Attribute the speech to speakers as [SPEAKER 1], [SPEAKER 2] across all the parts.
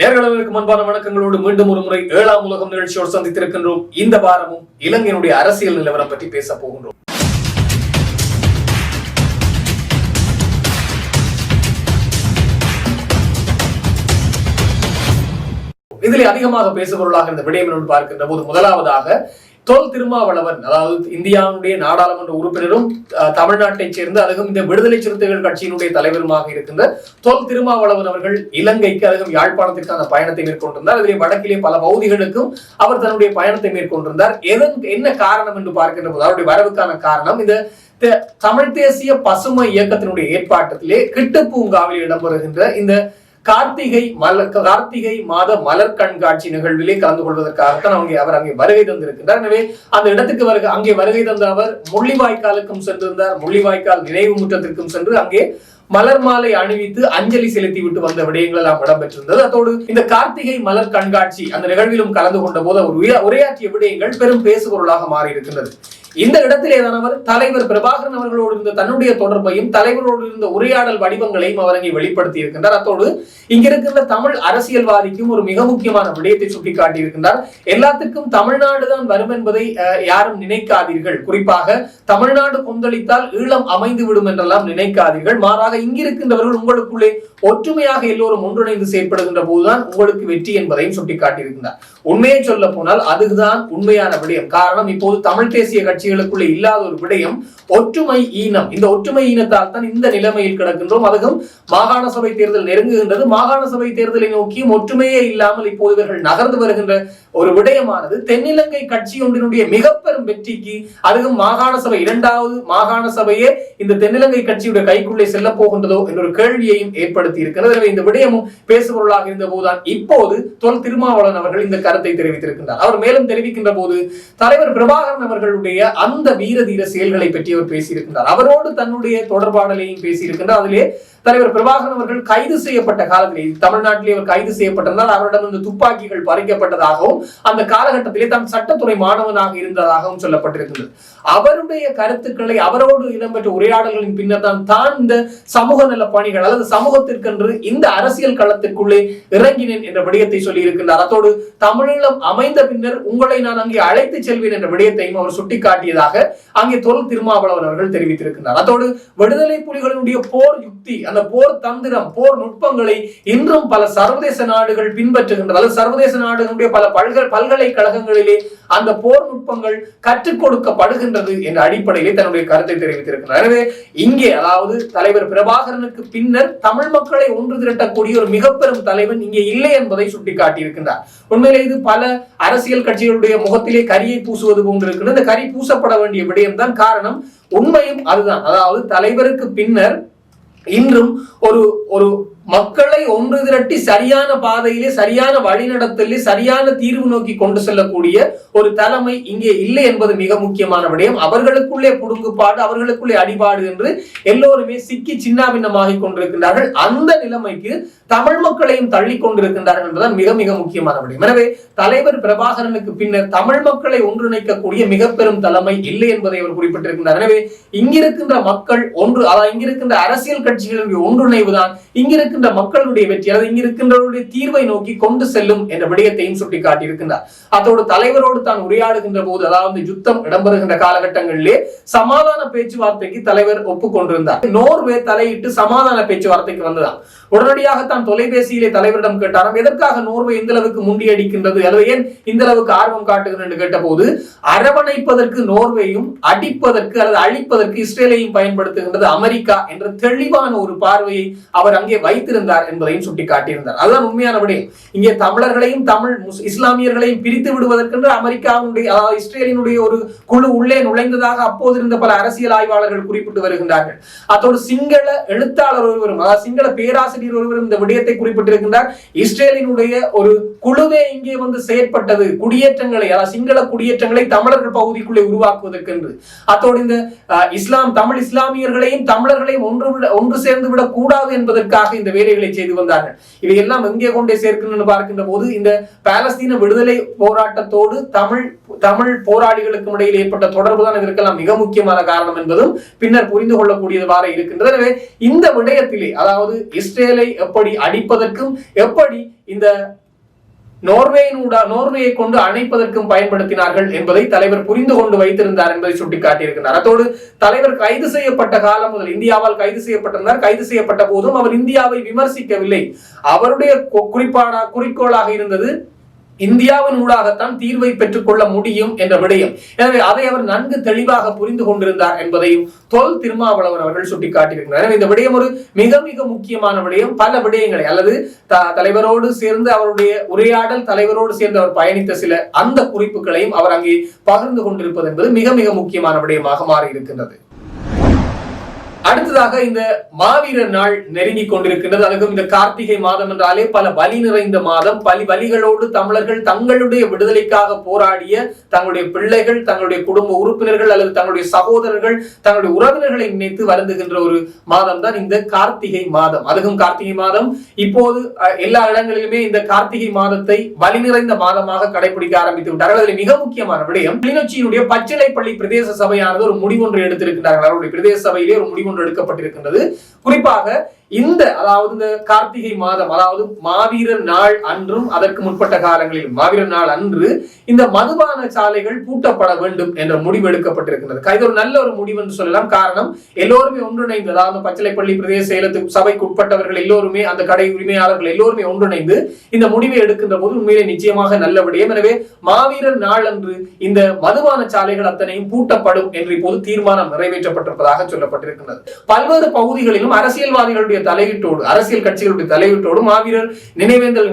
[SPEAKER 1] நேர்களுக்கு முன்பான வணக்கங்களோடு மீண்டும் ஒரு முறை ஏழாம் உலகம் நிகழ்ச்சியோடு சந்தித்திருக்கின்றோம். இந்த வாரமும் இலங்கையினுடைய அரசியல் நிலவரம் பற்றி பேச போகின்றோம். இதில் அதிகமாக பேசுபொருளாக இந்த விடயம் பார்க்கின்ற போது முதலாவதாக தொல் திருமாவளவன் அதாவது இந்தியாவுடைய நாடாளுமன்ற உறுப்பினரும் தமிழ்நாட்டைச் சேர்ந்த அதுவும் இந்த விடுதலை சிறுத்தைகள் கட்சியினுடைய தலைவருமாக இருக்கின்ற தொல் திருமாவளவன் அவர்கள் இலங்கைக்கு அதுவும் யாழ்ப்பாணத்திற்கான பயணத்தை மேற்கொண்டிருந்தார். அதிலே வடக்கிலே பல பகுதிகளுக்கும் அவர் தன்னுடைய பயணத்தை மேற்கொண்டிருந்தார். எதன் என்ன காரணம் என்று பார்க்கின்ற போது அவருடைய வரவுக்கான காரணம் இந்த தமிழ் தேசிய பசுமை இயக்கத்தினுடைய ஏற்பாட்டத்திலே கிட்டு பூங்காவில் இடம்பெறுகின்ற இந்த கார்த்திகை மலர் கார்த்திகை மாத மலர் கண்காட்சி நிகழ்விலே கலந்து கொள்வதற்காகத்தான் அவங்க அவர் அங்கே வருகை தந்திருக்கின்றார். எனவே அந்த இடத்துக்கு வருக அங்கே வருகை தந்த அவர் முள்ளிவாய்க்காலுக்கும் சென்றிருந்தார். முள்ளிவாய்க்கால் நினைவு முற்றத்திற்கும் சென்று அங்கே மலர் மாலை அணிவித்து அஞ்சலி செலுத்தி விட்டு வந்த விடயங்கள் எல்லாம் இடம்பெற்றிருந்தது. அதோடு இந்த கார்த்திகை மலர் கண்காட்சி அந்த நிகழ்விலும் கலந்து கொண்ட போது அவர் உரையாற்றிய விடயங்கள் பெரும் பேசுபொருளாக மாறி இருக்கின்றது இந்த இடத்திலே தான் அவர் தலைவர் பிரபாகரன் அவர்களோடு இருந்த தன்னுடைய தொடர்பையும் தலைவரோடு இருந்த உரையாடல் வடிவங்களையும் அவர் அங்கே வெளிப்படுத்தி இருக்கின்றார் அத்தோடு இங்க இருக்கின்ற தமிழ் அரசியல்வாதிக்கும் ஒரு மிக முக்கியமான விடயத்தை சுட்டிக்காட்டி இருக்கின்றார் எல்லாத்துக்கும் தமிழ்நாடு தான் வரும் என்பதை அஹ், யாரும் நினைக்காதீர்கள். குறிப்பாக தமிழ்நாடு கொந்தளித்தால் ஈழம் அமைந்து விடும் என்றெல்லாம் நினைக்காதீர்கள். மாறாக இங்கிருக்கின்றவர்கள் உங்களுக்குள்ளே ஒற்றுமையாக எல்லோரும் ஒன்றிணைந்து செயற்படுகின்ற போதுதான் உங்களுக்கு வெற்றி என்பதையும் சுட்டிக்காட்டியிருக்கின்றார். உண்மையை சொல்ல போனால் அதுதான் உண்மையான விடயம். காரணம் இப்போது தமிழ் தேசிய கட்சிகளுக்குள்ளே இல்லாத ஒரு விடயம் ஒற்றுமை ஈனம். இந்த ஒற்றுமை ஈனத்தால் தான் இந்த நிலைமையில் கிடக்கின்றோம். அதுவும் மாகாண சபை தேர்தல் நெருங்குகின்றது. மாகாண சபை தேர்தலை நோக்கியும் ஒற்றுமையே இல்லாமல் இப்போது இவர்கள் நகர்ந்து வருகின்ற ஒரு விடயமானது. தென்னிலங்கை கட்சி ஒன்றினுடைய மிக பெரும் வெற்றிக்கு அதுவும் மாகாண சபை இரண்டாவது மாகாண சபையே இந்த தென்னிலங்கை கட்சியுடைய கைக்குள்ளே செல்ல போகின்றதோ என்ற ஒரு கேள்வியையும் ஏற்படுத்தி இருக்கிறது. எனவே இந்த விடயமும் பேசுபொருளாக இருந்த போதுதான் இப்போது தொல் திருமாவளவன் அவர்கள் இந்த கருத்தை தெரிவித்திருக்கின்றார். அவர் மேலும் தெரிவிக்கின்ற போது தலைவர் பிரபாகரன் அவர்களுடைய அந்த வீர தீர செயல்களை பற்றி அவர் பேசியிருக்கின்றார். அவரோடு தன்னுடைய தொடர்பாடலையும் பேசியிருக்கின்றார். அதிலே தலைவர் பிரபாகரன் அவர்கள் கைது செய்யப்பட்ட காலத்திலே தமிழ்நாட்டிலே அவர் கைது செய்யப்பட்டிருந்தால் அவரிடம் இந்த துப்பாக்கிகள் பறிக்கப்பட்டதாகவும் அந்த காலகட்டத்திலே தான் சட்டத்துறை மாணவனாக இருந்ததாகவும் சொல்லப்பட்டிருக்கிறது. அவருடைய கருத்துக்களை அவரோடு இடம்பெற்ற உரையாடல்களின் பின்னர் தான் தான் இந்த சமூக நல பணிகள் அல்லது சமூகத்திற்கென்று இந்த அரசியல் களத்திற்குள்ளே இறங்கினேன் என்ற விடயத்தை சொல்லி இருக்கின்றார் அத்தோடு தமிழீழம் அமைந்த பின்னர் உங்களை நான் அங்கே அழைத்து செல்வேன் என்ற விடயத்தையும் அவர் சுட்டிக்காட்டியதாக அங்கே தொல் திருமாவளவன் அவர்கள் தெரிவித்திருக்கிறார் அதோடு விடுதலை புலிகளுடைய போர் யுக்தி அந்த போர் தந்திரம் போர் நுட்பங்களை இன்றும் பல சர்வதேச நாடுகள் பின்பற்றுகின்றது அல்லது சர்வதேச நாடுகளுடைய பல பல்கல் பல்கலைக்கழகங்களிலே அந்த போர் நுட்பங்கள் கற்றுக் கொடுக்கப்படுகின்றது என்ற அடிப்படையிலே தன்னுடைய கருத்தை தெரிவித்திருக்கிறார். எனவே இங்கே அதாவது தலைவர் பிரபாகரனுக்கு பின்னர் தமிழ் மக்களை ஒன்று திரட்டக்கூடிய ஒரு மிக பெரும் தலைவன் இங்கே இல்லை என்பதை சுட்டிக்காட்டியிருக்கின்றார். உண்மையிலே இது பல அரசியல் கட்சிகளுடைய முகத்திலே கரியை பூசுவது போன்று இந்த கரி பூசப்பட வேண்டிய விடயம்தான் காரணம் உண்மையும் அதுதான். அதாவது தலைவருக்கு பின்னர் இன்றும் ஒரு ஒரு மக்களை ஒன்று திரட்டி சரியான பாதையிலே சரியான வழிநடத்தலே சரியான தீர்வு நோக்கி கொண்டு செல்லக்கூடிய ஒரு தலைமை இங்கே இல்லை என்பது மிக முக்கியமான விடயம். அவர்களுக்குள்ளே புடுங்குப்பாடு அவர்களுக்குள்ளே அடிபாடு என்று எல்லோருமே சிக்கி சின்னாபின்னமாகி கொண்டிருக்கின்றார்கள். அந்த நிலைமைக்கு தமிழ் மக்களையும் தள்ளி கொண்டிருக்கின்றார்கள் என்பதுதான் மிக மிக முக்கியமான விடயம். எனவே தலைவர் பிரபாகரனுக்கு பின்னர் தமிழ் மக்களை ஒன்றிணைக்கக்கூடிய மிக பெரும் தலைமை இல்லை என்பதை அவர் குறிப்பிட்டிருக்கின்றார். எனவே இங்கிருக்கின்ற மக்கள் ஒன்று அதாவது இங்கிருக்கின்ற அரசியல் கட்சிகளின் ஒன்றிணைவுதான் தான் இருக்கின்ற மக்களுடைய வெற்றி அல்லது இங்கிருக்கின்றவருடைய தீர்வை நோக்கி கொண்டு செல்லும் என்ற விடயத்தையும் சுட்டிக்காட்டியிருக்கின்றார். அதோடு தலைவரோடு தான் உரையாடுகின்ற போது அதாவது யுத்தம் இடம்பெறுகின்ற காலகட்டங்களிலே சமாதான பேச்சுவார்த்தைக்கு தலைவர் ஒப்புக்கொண்டிருந்தார். நோர்வே தலையிட்டு சமாதான பேச்சுவார்த்தைக்கு வந்ததாம். உடனடியாக தான் தொலைபேசியிலே தலைவரிடம் கேட்டாராம் எதற்காக நோர்வே இந்த அளவுக்கு முண்டியடிக்கின்றது அல்லது ஏன் இந்த அளவுக்கு ஆர்வம் காட்டுகிறது? என்று கேட்டபோது அரவணைப்பதற்கு நோர்வேயும் அடிப்பதற்கு அல்லது அழிப்பதற்கு இஸ்ரேலையும் பயன்படுத்துகின்றது அமெரிக்கா என்ற தெளிவான ஒரு பார்வையை அவர் அங்கே வை வைத்திருந்தார் என்பதையும் சுட்டிக்காட்டியிருந்தார். அதுதான் உண்மையான விடயம் இங்கே தமிழர்களையும் தமிழ் இஸ்லாமியர்களையும் பிரித்து விடுவதற்கென்று அமெரிக்காவுடைய அதாவது இஸ்ரேலினுடைய ஒரு குழு உள்ளே நுழைந்ததாக அப்போது இருந்த பல அரசியல் ஆய்வாளர்கள் குறிப்பிட்டு வருகின்றார்கள். அதோடு சிங்கள எழுத்தாளர் ஒருவரும் அதாவது சிங்கள பேராசிரியர் ஒருவரும் இந்த விடயத்தை குறிப்பிட்டிருக்கின்றார். இஸ்ரேலினுடைய ஒரு குழுவே இங்கே வந்து செயற்பட்டது. குடியேற்றங்களை அதாவது சிங்கள குடியேற்றங்களை தமிழர்கள் பகுதிக்குள்ளே உருவாக்குவதற்கென்று. அத்தோடு இந்த இஸ்லாம் தமிழ் இஸ்லாமியர்களையும் தமிழர்களையும் ஒன்று ஒன்று சேர்ந்து விடக் கூடாது என்பதற்காக இந்த இந்த வேலைகளை செய்து வந்தார்கள் இவையெல்லாம் எங்கே கொண்டே சேர்க்கணும்னு பார்க்கின்ற போது இந்த பாலஸ்தீன விடுதலை போராட்டத்தோடு தமிழ் தமிழ் போராளிகளுக்கும் இடையில் ஏற்பட்ட தொடர்பு தான் இதற்கெல்லாம் மிக முக்கியமான காரணம் என்பதும் பின்னர் புரிந்து கொள்ளக்கூடியதுவாறு இருக்கின்றது. எனவே இந்த விடயத்திலே அதாவது இஸ்ரேலை எப்படி அடிப்பதற்கும் எப்படி இந்த நோர்வேயினூடா நோர்வேயை கொண்டு அணைப்பதற்கும் பயன்படுத்தினார்கள் என்பதை தலைவர் புரிந்து கொண்டு வைத்திருந்தார் என்பதை சுட்டிக்காட்டியிருக்கிறார். அத்தோடு தலைவர் கைது செய்யப்பட்ட காலம் முதல் இந்தியாவால் கைது செய்யப்பட்டிருந்தார். கைது செய்யப்பட்ட போதும் அவர் இந்தியாவை விமர்சிக்கவில்லை. அவருடைய கு- குறிக்கோளாக இருந்தது இந்தியாவின் ஊடாகத்தான் தீர்வை பெற்றுக் கொள்ள முடியும் என்ற விடயம். எனவே அதை அவர் நன்கு தெளிவாக புரிந்து கொண்டிருந்தார் என்பதையும் தொல் திருமாவளவன் அவர்கள் சுட்டிக்காட்டியிருக்கிறார். எனவே இந்த விடயம் ஒரு மிக மிக முக்கியமான விடயம். பல விடயங்களை அல்லது த- தலைவரோடு சேர்ந்து அவருடைய உரையாடல் தலைவரோடு சேர்ந்து அவர் பயணித்த சில அந்த குறிப்புகளையும் அவர் அங்கே பகிர்ந்து கொண்டிருப்பது என்பது மிக மிக முக்கியமான விடயமாக மாறி இருக்கின்றது அடுத்ததாக இந்த மாவீரர் நாள் நெருங்கி கொண்டிருக்கின்றது. அதுக்கும் இந்த கார்த்திகை மாதம் என்றாலே பல வலி நிறைந்த மாதம். பலி வலிகளோடு தமிழர்கள் தங்களுடைய விடுதலைக்காக போராடிய தங்களுடைய பிள்ளைகள் தங்களுடைய குடும்ப உறுப்பினர்கள் அல்லது தங்களுடைய சகோதரர்கள் தங்களுடைய உறவினர்களை நினைத்து வருந்துகின்ற ஒரு மாதம் தான் இந்த கார்த்திகை மாதம். அதுக்கும் கார்த்திகை மாதம். இப்போது எல்லா இடங்களிலுமே இந்த கார்த்திகை மாதத்தை வலி நிறைந்த மாதமாக கடைபிடிக்க ஆரம்பித்து விட்டார்கள். அதில் மிக முக்கியமான விடயம் கிளிநொச்சியினுடைய பச்சிலைப்பள்ளி பிரதேச சபையானது ஒரு முடிவொன்று எடுத்திருக்கிறார்கள் அவருடைய பிரதேச சபையிலே ஒரு முடிவொன்று எடுக்கப்பட்டிருக்கின்றது குறிப்பாக இந்த அதாவது இந்த கார்த்திகை மாதம் அதாவது மாவீரர் நாள் அன்றும் அதற்கு முற்பட்ட காலங்களில் மாவீரர் நாள் அன்று இந்த மதுபான சாலைகள் பூட்டப்பட வேண்டும் என்ற முடிவு எடுக்கப்பட்டிருக்கிறது இது ஒரு நல்ல ஒரு முடிவு என்று சொல்லலாம். காரணம் எல்லோருமே ஒன்றிணைந்து அதாவது பச்சிலைப்பள்ளி பிரதேச செயலத்துக்கு சபைக்கு உட்பட்டவர்கள் எல்லோருமே அந்த கடை உரிமையாளர்கள் எல்லோருமே ஒன்றிணைந்து இந்த முடிவை எடுக்கின்ற போது உண்மையிலே நிச்சயமாக நல்ல விடயம். எனவே மாவீரர் நாள் அன்று இந்த மதுபான சாலைகள் அத்தனையும் பூட்டப்படும் என்று இப்போது தீர்மானம் நிறைவேற்றப்பட்டிருப்பதாக சொல்லப்பட்டிருக்கிறது பல்வேறு பகுதிகளிலும் அரசியல்வாதிகளுடைய கட்சிகளுடைய தலையீட்டோடு அரசியல் கட்சிகளுடைய தலையீட்டோடு மாவீரர் நினைவேந்தல்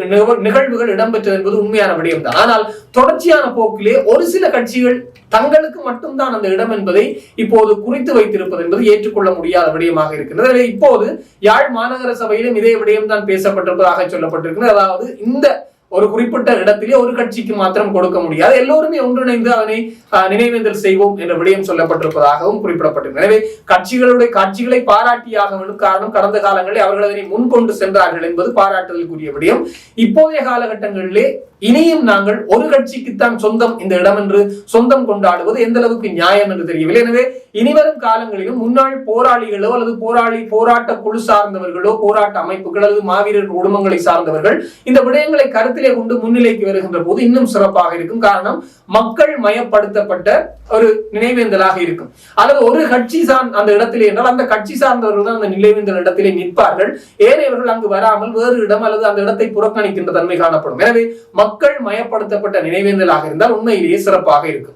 [SPEAKER 1] நிகழ்வுகள் இடம்பெற்றது என்பது உண்மையான விடயம் தான். ஆனால் தொடர்ச்சியான போக்கிலே ஒரு சில கட்சிகள் தங்களுக்கு மட்டும்தான் அந்த இடம் என்பதை இப்போது குறித்து வைத்திருப்பது என்பது ஏற்றுக்கொள்ள முடியாத விடயமாக இருக்கின்றது. இப்போது யாழ் மாநகர சபையிலும் இதே விடயம் தான் பேசப்பட்டிருப்பதாக சொல்லப்பட்டிருக்கிறது அதாவது இந்த ஒரு குறிப்பிட்ட இடத்திலே ஒரு கட்சிக்கு மாத்திரம் கொடுக்க முடியாது. எல்லோருமே ஒன்றிணைந்து அதனை ஆஹ், நினைவேந்தல் செய்வோம் என்ற விடயம் சொல்லப்பட்டிருப்பதாகவும் குறிப்பிடப்பட்டது எனவே கட்சிகளுடைய கட்சிகளை பாராட்டியாக வேண்டும் காரணம் கடந்த காலங்களில் அவர்கள் அதனை முன்கொண்டு சென்றார்கள் என்பது பாராட்டுதலுக்குரிய விடயம். இப்போதைய காலகட்டங்களிலே இனியும் நாங்கள் ஒரு கட்சிக்குத்தான் சொந்தம் இந்த இடம் என்று சொந்தம் கொண்டாடுவது எந்த அளவுக்கு நியாயம் என்று தெரியவில்லை. எனவே இனிவரும் காலங்களிலும் முன்னாள் போராளிகளோ அல்லது போராளி போராட்ட குழு சார்ந்தவர்களோ போராட்ட அமைப்புகள் அல்லது மாவீரர் குடும்பங்களை சார்ந்தவர்கள் இந்த விடயங்களை கருத்திலே கொண்டு முன்னிலைக்கு வருகின்ற போது இன்னும் சிறப்பாக இருக்கும். காரணம் மக்கள் மயப்படுத்தப்பட்ட ஒரு நினைவேந்தலாக இருக்கும். அல்லது ஒரு கட்சி சார்ந்த அந்த இடத்திலே என்றால் அந்த கட்சி சார்ந்தவர்கள் தான் அந்த நினைவேந்தல் இடத்திலே நிற்பார்கள். ஏனையவர்கள் அங்கு வராமல் வேறு இடம் அல்லது அந்த இடத்தை புறக்கணிக்கின்ற தன்மை காணப்படும். எனவே மக்கள் மயப்படுத்தப்பட்ட நினைவேந்தலாக இருந்தால் உண்மையிலேயே சிறப்பாக இருக்கும்.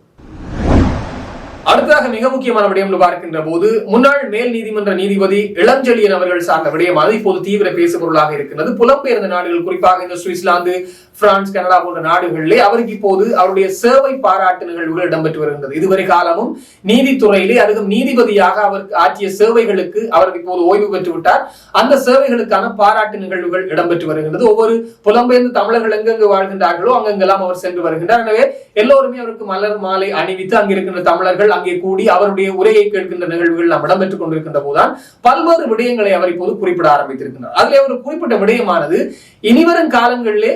[SPEAKER 1] அடுத்ததாக மிக முக்கியமான விடயம் பார்க்கின்ற போது முன்னாள் மேல் நீதிமன்ற நீதிபதி இளஞ்செழியன் அவர்கள் சார்ந்த விடயமானது இப்போது தீவிர பேசுபொருளாக இருக்கின்றது. புலம்பெயர்ந்த நாடுகள் குறிப்பாக இந்த சுவிட்சர்லாந்து பிரான்ஸ் கனடா போன்ற நாடுகளிலே அவருக்கு இப்போது அவருடைய சேவை பாராட்டு நிகழ்வுகள் இடம்பெற்று வருகின்றது. இதுவரை காலமும் நீதித்துறையிலே அதுவும் நீதிபதியாக அவர் ஆற்றிய சேவைகளுக்கு அவர் இப்போது ஓய்வு பெற்று விட்டார் அந்த சேவைகளுக்கான பாராட்டு நிகழ்வுகள் இடம்பெற்று வருகின்றது. ஒவ்வொரு புலம்பெயர்ந்த தமிழர்கள் எங்கெங்கு வாழ்கின்றார்களோ அங்கெங்கெல்லாம் அவர் சென்று வருகின்றார். எனவே எல்லோருமே அவருக்கு மலர் மாலை அணிவித்து அங்கிருக்கின்ற தமிழர்கள் அங்கே கூடி அவருடைய உரையை கேட்கின்ற நிகழ்வுகள் நாம் இடம்பெற்றுக் கொண்டிருக்கின்ற போதுதான் பல்வேறு விடயங்களை அவர் இப்போது குறிப்பிட ஆரம்பித்திருக்கிறார் அதிலே ஒரு குறிப்பிட்ட விடயமானது இனிவரும் காலங்களிலே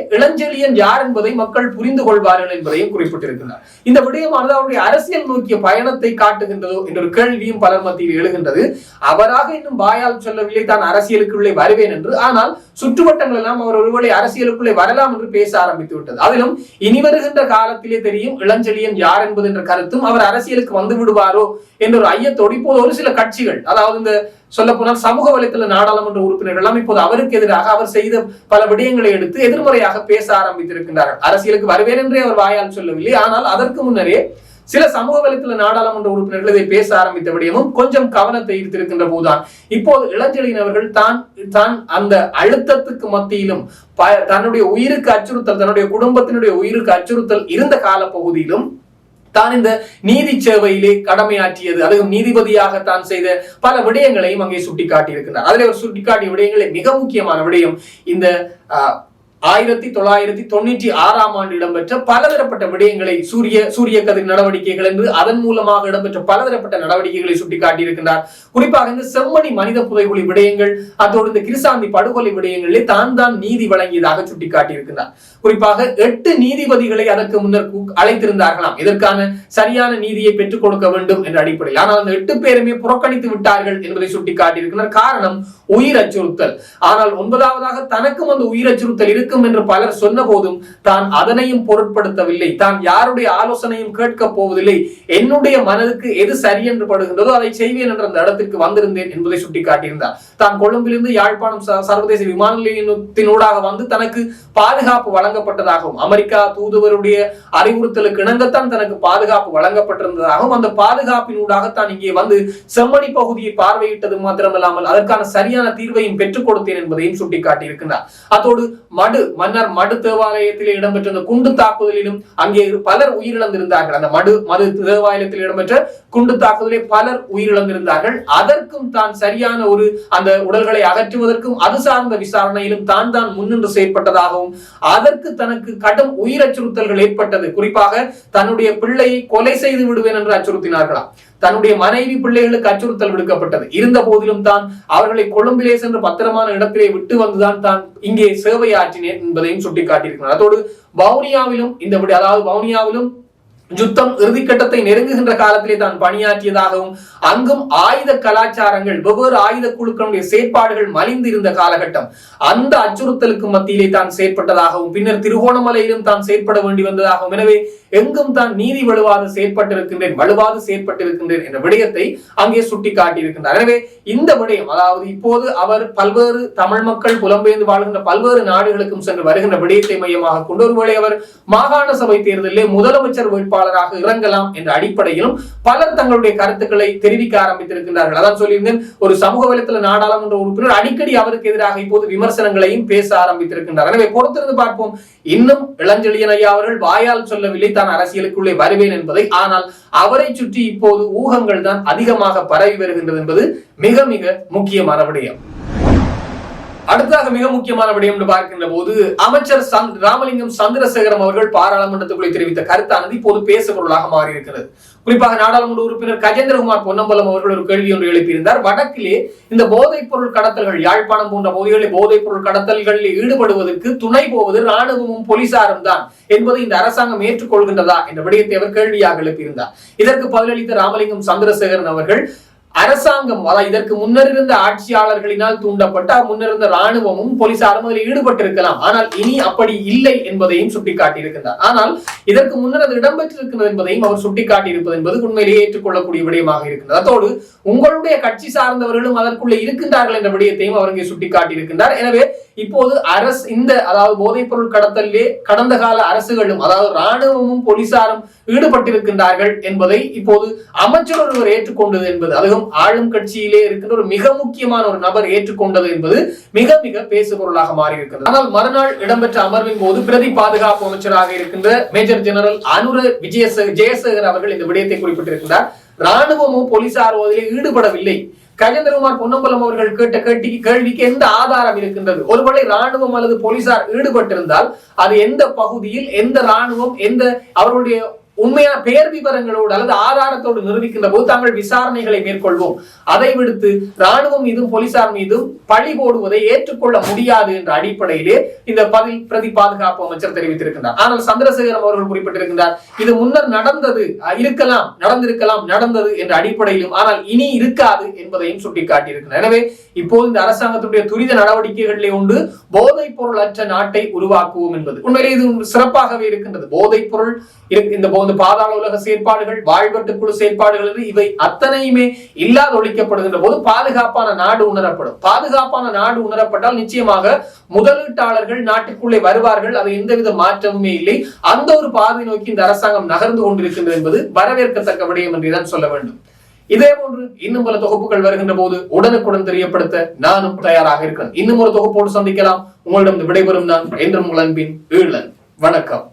[SPEAKER 1] இளஞ்செழியன் யார் என்பதை மக்கள் புரிந்து கொள்வார்கள் என்பதையும் குறிப்பிட்டிருக்கிறார். இந்த விடயமானது அவருடைய அரசியல் நோக்கிய பயணத்தை காட்டுகின்றதோ என்ற ஒரு கேள்வியும் பலர் மத்தியில் எழுகின்றது. அவராக இன்னும் வாயால் சொல்லவில்லை தான் அரசியலுக்குள்ளே வருவேன் என்று. ஆனால் சுற்றுவட்டங்கள் எல்லாம் அவர் ஒருவேளை அரசியலுக்குள்ளே வரலாம் என்று பேச ஆரம்பித்து விட்டது. அதிலும் இனி வருகின்ற காலத்திலே தெரியும் இளஞ்செழியன் யார் என்பது என்ற கருத்தும் அவர் அரசியலுக்கு வந்து விடுவாரோ என்ற ஒரு ஐயத்தோடு இப்போது ஒரு சில கட்சிகள் அதாவது இந்த சொல்ல போனால் சமூக வலைத்தள நாடாளுமன்ற உறுப்பினர்கள் எல்லாம் இப்போது அவருக்கு எதிராக அவர் செய்த பல விடயங்களை எடுத்து எதிர்மறையாக பேச ஆரம்பித்திருக்கின்றார்கள். அரசியலுக்கு வருவேன் என்றே அவர் வாயால் சொல்லவில்லை. ஆனால் அதற்கு முன்னரே சில சமூக வலைத்தள நாடாளுமன்ற உறுப்பினர்கள் இதை பேச ஆரம்பித்த விடயமும் கொஞ்சம் கவனத்தை ஈர்த்திருக்கின்ற போதுதான். இப்போது இளஞ்செழியன் அவர்கள் தான் தான் அந்த அழுத்தத்துக்கு மத்தியிலும் தன்னுடைய உயிருக்கு அச்சுறுத்தல் தன்னுடைய குடும்பத்தினுடைய உயிருக்கு அச்சுறுத்தல் இருந்த கால பகுதியிலும் தான் இந்த நீதி சேவையிலே கடமையாற்றியது. அதுவும் நீதிபதியாக தான் செய்த பல விடயங்களையும் அங்கே சுட்டிக்காட்டி இருக்கின்றார் அதில் அவர் சுட்டிக்காட்டிய விடயங்களில் மிக முக்கியமான விடயம் இந்த ஆயிரத்தி தொள்ளாயிரத்தி தொண்ணூற்றி ஆறாம் ஆண்டு இடம்பெற்ற பலதரப்பட்ட விடயங்களை சூரிய சூரிய கதிர் நடவடிக்கைகள் என்று அதன் மூலமாக இடம்பெற்ற பலதரப்பட்ட நடவடிக்கைகளை சுட்டிக்காட்டியிருக்கின்றார். குறிப்பாக இந்த செம்மணி மனித புதைகுழி விடயங்கள் அதோடு இந்த கிருசாந்தி படுகொலை விடயங்களிலே தான் தான் நீதி வழங்கியதாக சுட்டிக்காட்டியிருக்கிறார் குறிப்பாக எட்டு நீதிபதிகளை அதற்கு முன்னர் அழைத்திருந்தார்களாம். இதற்கான சரியான நீதியை பெற்றுக் கொடுக்க வேண்டும் என்ற அடிப்படையில். ஆனால் அந்த எட்டு பேருமே புறக்கணித்து விட்டார்கள் என்பதை சுட்டிக்காட்டியிருக்கிறார் காரணம் உயிர் அச்சுறுத்தல் ஆனால் ஒன்பதாவதாக தனக்கும் அந்த உயிர் அச்சுறுத்தல் இருக்கும் என்று பலர் சொன்ன போதும் தான் அதனையும் பொருட்படுத்தவில்லை. தான் யாருடைய ஆலோசனையும் கேட்க போவதில்லை. என்னுடைய மனதுக்கு எது சரி என்று படுகின்றதோ அதை செய்வேன் என்ற அந்த இடத்திற்கு வந்திருந்தேன் என்பதை சுட்டிக்காட்டியிருந்தார். தான் கொழும்பிலிருந்து யாழ்ப்பாணம் சர்வதேச விமான நிலையத்தினூடாக வந்து தனக்கு பாதுகாப்பு வழங்கப்பட்டதாகவும் அமெரிக்கா தூதுவருடைய அறிவுறுத்தலுக்கு இணங்கத்தான் தனக்கு பாதுகாப்பு வழங்கப்பட்டிருந்ததாகவும் அந்த பாதுகாப்பினூடாக தான் இங்கே வந்து செம்மணி பகுதியை பார்வையிட்டது மாத்திரமல்லாமல் அதற்கான சரியான தீர்வையும் பெற்றுக் கொடுத்தேன் என்பதையும் சுட்டிக்காட்டியிருக்கிறார் அதோடு மடு மடு மன்னர் மடு தேவாலயத்தில் இடம்பெற்ற அந்த குண்டு தாக்குதலிலும் அங்கே பலர் உயிரிழந்திருந்தார்கள். அந்த மடு மது தேவாலயத்தில் இடம்பெற்ற குண்டு தாக்குதலில் பலர் உயிரிழந்திருந்தார்கள். அதற்கும் தான் சரியான ஒரு அந்த உடல்களை அகற்றுவதற்கும் அது சார்ந்த விசாரணையிலும் தான் தான் முன்னின்று செயற்பட்டதாகவும் அதற்கு தனக்கு கடும் உயிர் அச்சுறுத்தல்கள் ஏற்பட்டது. குறிப்பாக தன்னுடைய பிள்ளையை கொலை செய்து விடுவேன் என்று அச்சுறுத்தினார்களாம். தன்னுடைய மனைவி பிள்ளைகளுக்கு அச்சுறுத்தல் விடுக்கப்பட்டது. இருந்த போதிலும் தான் அவர்களை கொழும்பிலே சென்று பத்திரமான இடத்திலே விட்டு வந்துதான் தான் இங்கே சேவை ஆற்றினேன் என்பதையும் சுட்டிக்காட்டியிருக்கிறார். அதோடு வவுனியாவிலும் இந்த அதாவது வவுனியாவிலும் யுத்தம் இறுதிக்கட்டத்தை நெருங்குகின்ற காலத்திலே தான் பணியாற்றியதாகவும் அங்கும் ஆயுத கலாச்சாரங்கள் வெவ்வேறு ஆயுத குழுக்களுடைய செயற்பாடுகள் மலிந்து இருந்த காலகட்டம் அந்த அச்சுறுத்தலுக்கு மத்தியிலே தான் செயற்பட்டதாகவும் பின்னர் திருகோணமலையிலும் தான் செயற்பட வேண்டி வந்ததாகவும். எனவே எங்கும் தான் நீதி வலுவாது செயற்பட்டிருக்கின்றேன் வலுவாது செயற்பட்டிருக்கின்றேன் என்ற விடயத்தை அங்கே சுட்டி காட்டியிருக்கின்றார் எனவே இந்த விடயம் அதாவது இப்போது அவர் பல்வேறு தமிழ் மக்கள் புலம்பெயர்ந்து வாழ்கின்ற பல்வேறு நாடுகளுக்கும் சென்று வருகின்ற விடயத்தை மையமாக கொண்டு ஒருவேளை அவர் மாகாண சபை தேர்தலிலே முதலமைச்சர் வேட்பாளராக இறங்கலாம் என்ற அடிப்படையிலும் பலர் தங்களுடைய கருத்துக்களை தெரிவிக்க ஆரம்பித்திருக்கின்றார்கள். அதான் சொல்லியிருந்தேன் ஒரு சமூக வலைத்தள நாடாளுமன்ற உறுப்பினர் அடிக்கடி அவருக்கு எதிராக இப்போது விமர்சனங்களையும் பேச ஆரம்பித்திருக்கின்றார். எனவே பொறுத்திருந்து பார்ப்போம். இன்னும் இளஞ்செழியன் ஐயா அவர்கள் வாயால் சொல்லவில்லை தான் அரசியலுக்குள்ளே வருவேன் என்பதை ஆனால் அவரை சுற்றி இப்போது ஊகங்கள் தான் அதிகமாக பரவி வருகின்றது என்பது மிக மிக முக்கியமான விடயம். அடுத்ததாக மிக முக்கியமான விடயம் என்று பார்க்கின்ற போது அமைச்சர் சந்த்- ராமலிங்கம் சந்திரசேகரம் அவர்கள் பாராளுமன்றத்துக்குள்ளே தெரிவித்த கருத்தானது இப்போது பேசுபொருளாக மாறி இருக்கிறது குறிப்பாக நாடாளுமன்ற உறுப்பினர் கஜேந்திரகுமார் பொன்னம்பலம் அவர்கள் ஒரு கேள்வி ஒன்று எழுப்பியிருந்தார். வடக்கிலே இந்த போதைப் பொருள் கடத்தல்கள் யாழ்ப்பாணம் போன்ற பகுதிகளில் போதைப் பொருள் கடத்தல்களில் ஈடுபடுவதற்கு துணை போவது ராணுவமும் போலீசாரும் தான் என்பதை இந்த அரசாங்கம் ஏற்றுக்கொள்கின்றதா என்ற விடயத்தை அவர் கேள்வியாக எழுப்பியிருந்தார். இதற்கு பதிலளித்த ராமலிங்கம் சந்திரசேகரன் அவர்கள் அரசாங்கம் அதாவது இதற்கு முன்னர் இருந்த ஆட்சியாளர்களினால் தூண்டப்பட்ட முன்னர் இருந்த ராணுவமும் போலீசாரும் அதில் ஈடுபட்டிருக்கலாம். ஆனால் இனி அப்படி இல்லை என்பதையும் சுட்டிக்காட்டியிருக்கின்றார். ஆனால் இதற்கு முன்னர் அது இடம்பெற்றிருக்கிறது என்பதையும் அவர் சுட்டிக்காட்டியிருப்பது என்பது உண்மையிலேயே ஏற்றுக்கொள்ளக்கூடிய விடயமாக இருக்கின்றது. அதோடு உங்களுடைய கட்சி சார்ந்தவர்களும் அதற்குள்ளே இருக்கின்றார்கள் என்ற விடயத்தையும் அவர் இங்கே சுட்டிக்காட்டியிருக்கின்றார். எனவே இப்போது அரசு இந்த அதாவது போதைப் பொருள் கடத்தலே கடந்த கால அரசுகளும் அதாவது ராணுவமும் போலீசாரும் ஈடுபட்டிருக்கின்றார்கள் என்பதை இப்போது அமைச்சர் ஒருவர் ஏற்றுக்கொண்டது என்பது அதுவும் ஆளும் கட்சியிலே இருக்கின்ற ஒரு மிக முக்கியமான ஒரு நபர் ஏற்றுக்கொண்டது என்பது மிக மிக பேசுபொருளாக மாறி இருக்கிறது ஆனால் மறுநாள் இடம்பெற்ற அமர்வின் போது பிரதி பாதுகாப்பு அமைச்சராக இருக்கின்ற மேஜர் ஜெனரல் அனுர விஜய ஜெயசேகர் அவர்கள் இந்த விடயத்தை குறிப்பிட்டிருக்கிறார் ராணுவமோ போலீசாரோ அதிலே ஈடுபடவில்லை. கஜேந்திரகுமார் பொன்னம்பலம் அவர்கள் கேட்ட கேட்டி கேள்விக்கு எந்த ஆதாரம் இருக்கின்றது? ஒருவேளை ராணுவம் அல்லது போலீசார் ஈடுபட்டிருந்தால் அது எந்த பகுதியில் எந்த ராணுவம் எந்த அவருடைய உண்மையான பெயர் விவரங்களோடு அல்லது ஆதாரத்தோடு நிரூபிக்கின்ற போது தாங்கள் விசாரணைகளை மேற்கொள்வோம். அதை விடுத்து ராணுவம் மீதும் போலீசார் மீதும் பழி போடுவதை ஏற்றுக்கொள்ள முடியாது என்ற அடிப்படையிலே இந்த பதில் பிரதி பாதுகாப்பு அமைச்சர் தெரிவித்திருக்கிறார் ஆனால் சந்திரசேகரம் அவர்கள் குறிப்பிட்டிருக்கின்றார் இது முன்னர் நடந்தது இருக்கலாம் நடந்திருக்கலாம் நடந்தது என்ற அடிப்படையிலும் ஆனால் இனி இருக்காது என்பதையும் சுட்டிக்காட்டியிருக்கிறார். எனவே இப்போது இந்த அரசாங்கத்துடைய துரித நடவடிக்கைகளிலே உண்டு போதைப் பொருள் அற்ற நாட்டை உருவாக்குவோம் என்பது. உண்மையிலே இது சிறப்பாகவே இருக்கின்றது. போதைப் பொருள் இந்த போ- பாதாள உலக செயற்பாடுகள் வாழ்வெட்டு குழு செயற்பாடுகள் என்று இவை அத்தனையுமே இல்லாத ஒழிக்கப்படுகின்ற போது பாதுகாப்பான நாடு உணரப்படும். பாதுகாப்பான நாடு உணரப்பட்டால் நிச்சயமாக முதலீட்டாளர்கள் நாட்டுக்குள்ளே வருவார்கள். அது எந்தவித மாற்றமுமே இல்லை. அந்த ஒரு பாதை நோக்கி இந்த அரசாங்கம் நகர்ந்து கொண்டிருக்கின்றது என்பது வரவேற்கத்தக்க விடயம் என்றுதான் சொல்ல வேண்டும். இதே போன்று இன்னும் பல தொகுப்புகள் வருகின்ற போது உடனுக்குடன் தெரியப்படுத்த நானும் தயாராக இருக்கிறேன். இன்னும் ஒரு தொகுப்போடு சந்திக்கலாம். உங்களிடம் விடைபெறும் நான் என்றும் உங்கள் அன்பின் ஈழன் வணக்கம்.